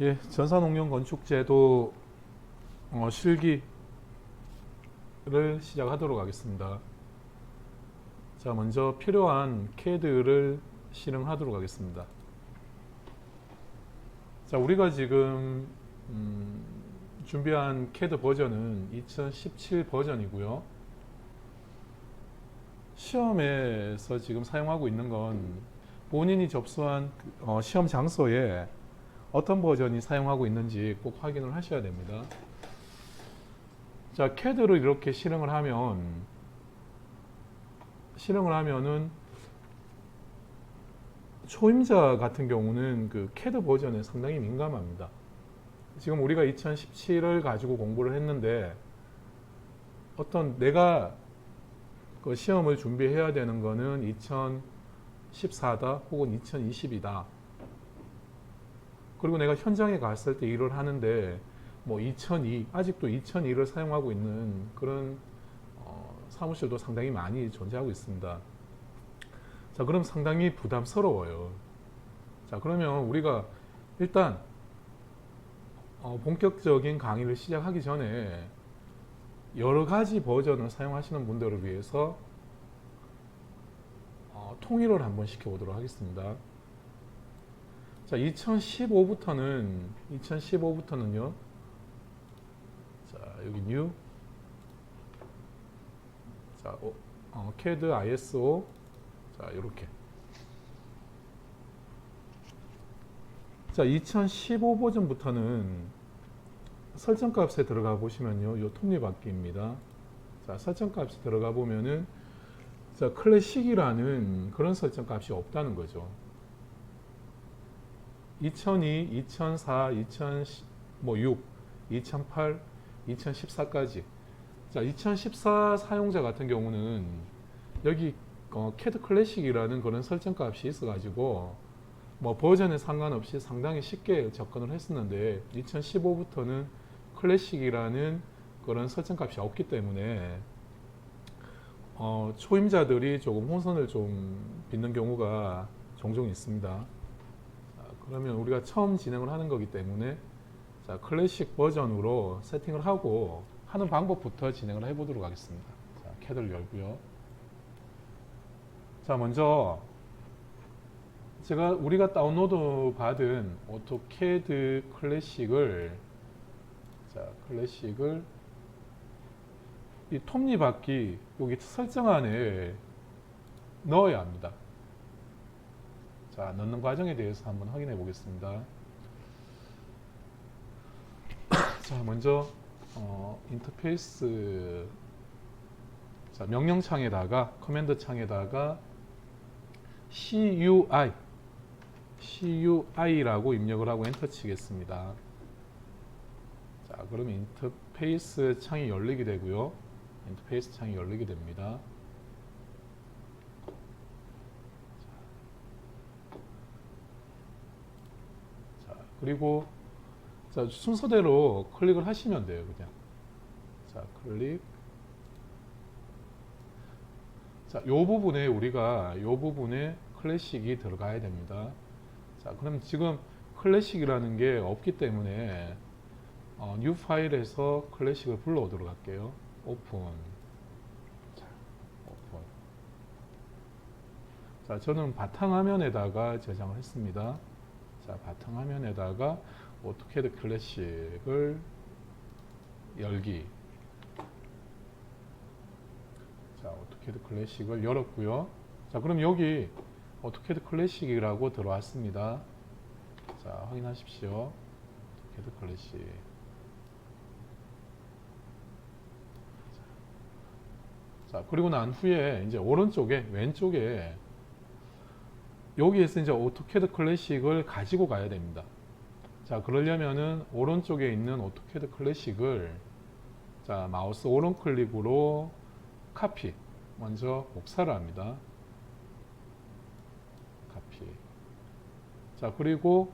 예, 전산농령 건축제도 어, 실기를 시작하도록 하겠습니다. 자, 먼저 필요한 CAD를 실행하도록 하겠습니다. 자, 우리가 지금 음, 준비한 CAD 버전은 2017 버전이고요. 시험에서 지금 사용하고 있는 건 본인이 접수한 그, 어, 시험 장소에 어떤 버전이 사용하고 있는지 꼭 확인을 하셔야 됩니다. 자, CAD를 이렇게 실행을 하면 실행을 하면은 초임자 같은 경우는 그 CAD 버전에 상당히 민감합니다. 지금 우리가 2017을 가지고 공부를 했는데 어떤 내가 그 시험을 준비해야 되는 거는 2014다 혹은 2020이다. 그리고 내가 현장에 갔을 때 일을 하는데 뭐 2002 아직도 2002를 사용하고 있는 그런 어, 사무실도 상당히 많이 존재하고 있습니다. 자, 그럼 상당히 부담스러워요. 자, 그러면 우리가 일단 어, 본격적인 강의를 시작하기 전에 여러 가지 버전을 사용하시는 분들을 위해서 어, 통일을 한번 시켜보도록 하겠습니다. 자, 2015부터는 2015부터는요. 자, 여기 new. 자, 어, 어, CAD ISO. 자, 이렇게. 자, 2015 버전부터는 설정 값에 들어가 보시면요. 요 톱니바퀴입니다. 자, 설정 값에 들어가 보면은 자, 클래식이라는 그런 설정 값이 없다는 거죠. 2002, 2004, 2006, 2008, 2014까지. 자, 2014 사용자 같은 경우는 여기 어, CAD 클래식이라는 그런 설정 값이 있어가지고 뭐 버전에 상관없이 상당히 쉽게 접근을 했었는데 2015부터는 클래식이라는 그런 설정 값이 없기 때문에 어, 초임자들이 조금 혼선을 좀 빚는 경우가 종종 있습니다. 자, 그러면 우리가 처음 진행을 하는 거기 때문에 자, 클래식 버전으로 세팅을 하고 하는 방법부터 진행을 해보도록 하겠습니다. 자, CAD를 열고요. 자, 먼저 제가 우리가 다운로드 받은 오토캐드 클래식을 자, 클래식을 이 톱니바퀴 여기 설정 안에 넣어야 합니다. 자, 넣는 과정에 대해서 한번 확인해 보겠습니다. 자, 먼저 어, 인터페이스 자, 명령 창에다가 커맨드 창에다가 CUI CUI라고 입력을 하고 엔터 치겠습니다. 자, 그럼 인터페이스 창이 열리게 되고요. 인터페이스 창이 열리게 됩니다. 자, 그리고 자, 순서대로 클릭을 하시면 돼요, 그냥. 자, 클릭. 자, 요 부분에 우리가 요 부분에 클래식이 들어가야 됩니다. 자, 그럼 지금 클래식이라는 게 없기 때문에 어, 뉴 파일에서 클래식을 불러오도록 할게요. 오픈. 자, 저는 바탕화면에다가 저장을 했습니다. 자, 바탕화면에다가 오토캐드 클래식을 열기. 자, 오토캐드 클래식을 열었고요. 자, 그럼 여기 오토캐드 클래식이라고 들어왔습니다. 자, 확인하십시오. 오토캐드 클래식. 자, 그리고 난 후에 이제 오른쪽에 왼쪽에 여기에서 이제 오토캐드 클래식을 가지고 가야 됩니다. 자, 그러려면은 오른쪽에 있는 오토캐드 클래식을 자, 마우스 오른 클릭으로 카피 먼저 복사를 합니다. 카피. 자, 그리고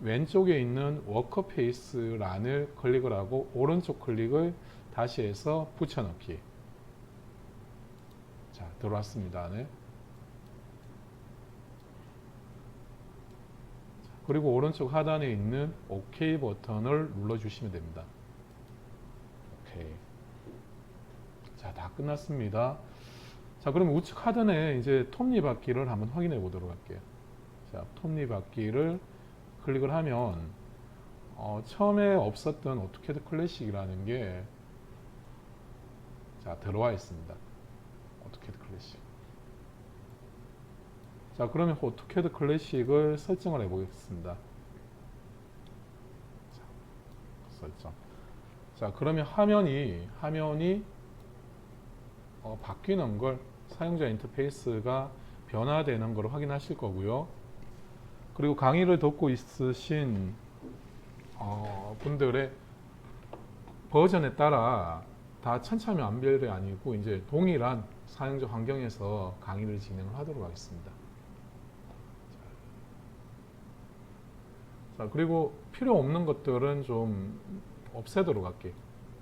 왼쪽에 있는 워커페이스란을 클릭을 하고 오른쪽 클릭을 다시 해서 붙여넣기. 자, 들어왔습니다. 네. 자, 그리고 오른쪽 하단에 있는 OK 버튼을 눌러주시면 됩니다. 오케이. 자, 다 끝났습니다. 자, 그럼 우측 하단에 이제 톱니바퀴를 한번 확인해 보도록 할게요. 자, 톱니바퀴를 클릭을 하면 어, 처음에 없었던 오토캐드 클래식이라는 게 자, 들어와 있습니다. 오토캐드 클래식. 자, 그러면 오토캐드 클래식을 설정을 해 보겠습니다. 자, 설정. 자, 그러면 화면이 화면이 어, 바뀌는 걸 사용자 인터페이스가 변화되는 걸 확인하실 거고요. 그리고 강의를 듣고 있으신 어, 분들의 버전에 따라 다 천차만별이 아니고 이제 동일한 사용자 환경에서 강의를 진행을 하도록 하겠습니다. 자, 그리고 필요 없는 것들은 좀 없애도록 할게요.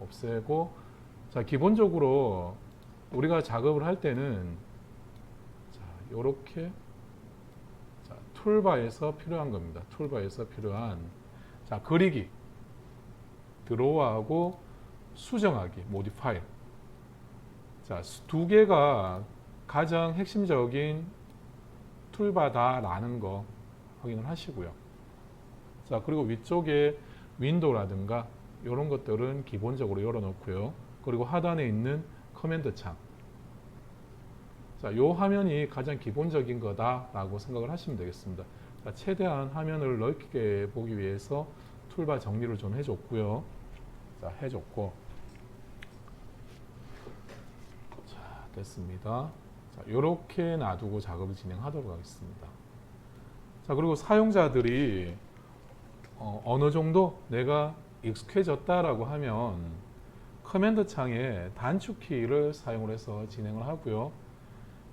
없애고 자, 기본적으로 우리가 작업을 할 때는 자, 요렇게 자, 툴바에서 필요한 겁니다. 툴바에서 필요한 자, 그리기 드로우하고 수정하기 모디파이 자, 수- 두 개가 가장 핵심적인 툴바다라는 거 확인을 하시고요. 자, 그리고 위쪽에 윈도우라든가 이런 것들은 기본적으로 열어놓고요. 그리고 하단에 있는 커맨드 창. 자, 요 화면이 가장 기본적인 거다라고 생각을 하시면 되겠습니다. 자, 최대한 화면을 넓게 보기 위해서 툴바 정리를 좀 해줬고요. 자, 해줬고. 자, 됐습니다. 자, 요렇게 놔두고 작업을 진행하도록 하겠습니다. 자, 그리고 사용자들이 어, 어느 정도 내가 익숙해졌다라고 하면 커맨드 창에 단축키를 사용을 해서 진행을 하고요.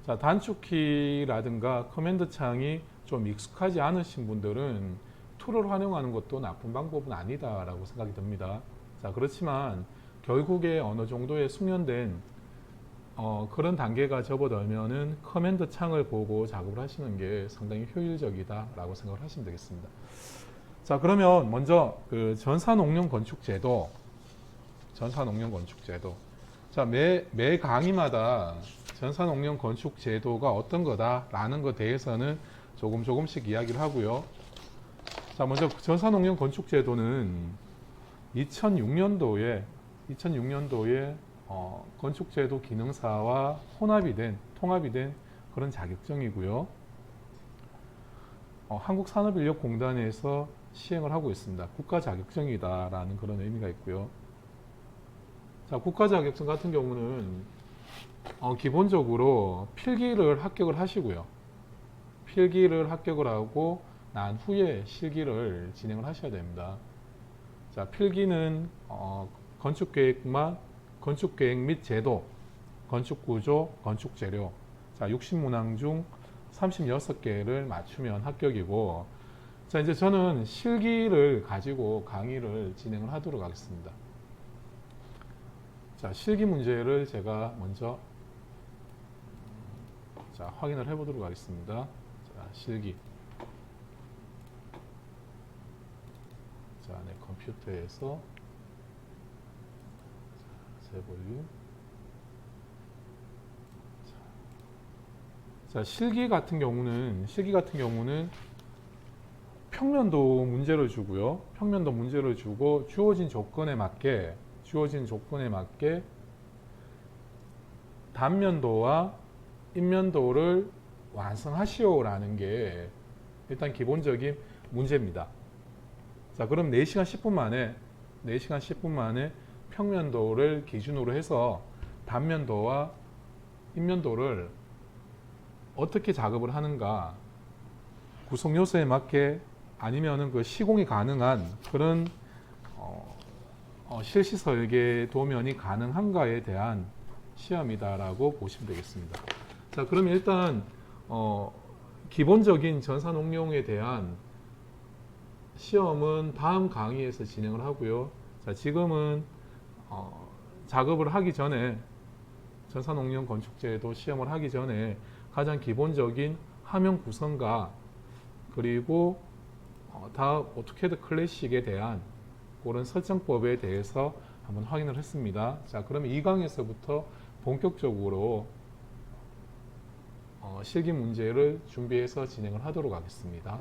자, 단축키라든가 커맨드 창이 좀 익숙하지 않으신 분들은 툴을 활용하는 것도 나쁜 방법은 아니다라고 생각이 듭니다. 자, 그렇지만 결국에 어느 정도의 숙련된 어, 그런 단계가 접어들면은 커맨드 창을 보고 작업을 하시는 게 상당히 효율적이다라고 생각을 하시면 되겠습니다. 자, 그러면 먼저 그 전산옥령 건축제도, 전산옥령 건축제도. 자, 매, 매 강의마다 전산옥령 건축제도가 어떤 거다라는 것에 대해서는 조금 조금씩 이야기를 하고요. 자, 먼저 전산옥령 건축제도는 2006년도에 2006년도에 어, 건축제도 기능사와 혼합이 된 통합이 된 그런 자격증이고요. 어, 한국산업인력공단에서 시행을 하고 있습니다. 국가 자격증이다라는 그런 의미가 있고요. 자, 국가 자격증 같은 경우는 어, 기본적으로 필기를 합격을 하시고요. 필기를 합격을 하고 난 후에 실기를 진행을 하셔야 됩니다. 자, 필기는 어, 건축계획만 건축계획 및 제도, 건축구조, 건축재료 자, 60문항 중 36개를 맞추면 합격이고 자, 이제 저는 실기를 가지고 강의를 진행을 하도록 하겠습니다. 자, 실기 문제를 제가 먼저 자, 확인을 해 보도록 하겠습니다. 자, 실기. 자, 내 컴퓨터에서 자, 세볼륨. 자, 실기 같은 경우는 실기 같은 경우는 평면도 문제를 주고요. 평면도 문제를 주고 주어진 조건에 맞게 주어진 조건에 맞게 단면도와 인면도를 완성하시오라는 게 일단 기본적인 문제입니다. 자, 그럼 4시간 10분 만에 4시간 10분 만에 평면도를 기준으로 해서 단면도와 인면도를 어떻게 작업을 하는가 구성 요소에 맞게 아니면은 그 시공이 가능한 그런 어, 어, 실시 설계 도면이 가능한가에 대한 시험이다라고 보시면 되겠습니다. 자, 그러면 일단 어, 기본적인 전산 응용에 대한 시험은 다음 강의에서 진행을 하고요. 자, 지금은 어, 작업을 하기 전에 전산 응용 건축제도 시험을 하기 전에 가장 기본적인 화면 구성과 그리고 어, 다 오토캐드 클래식에 대한 그런 설정법에 대해서 한번 확인을 했습니다. 자, 그러면 이 강에서부터 본격적으로 어, 실기 문제를 준비해서 진행을 하도록 하겠습니다.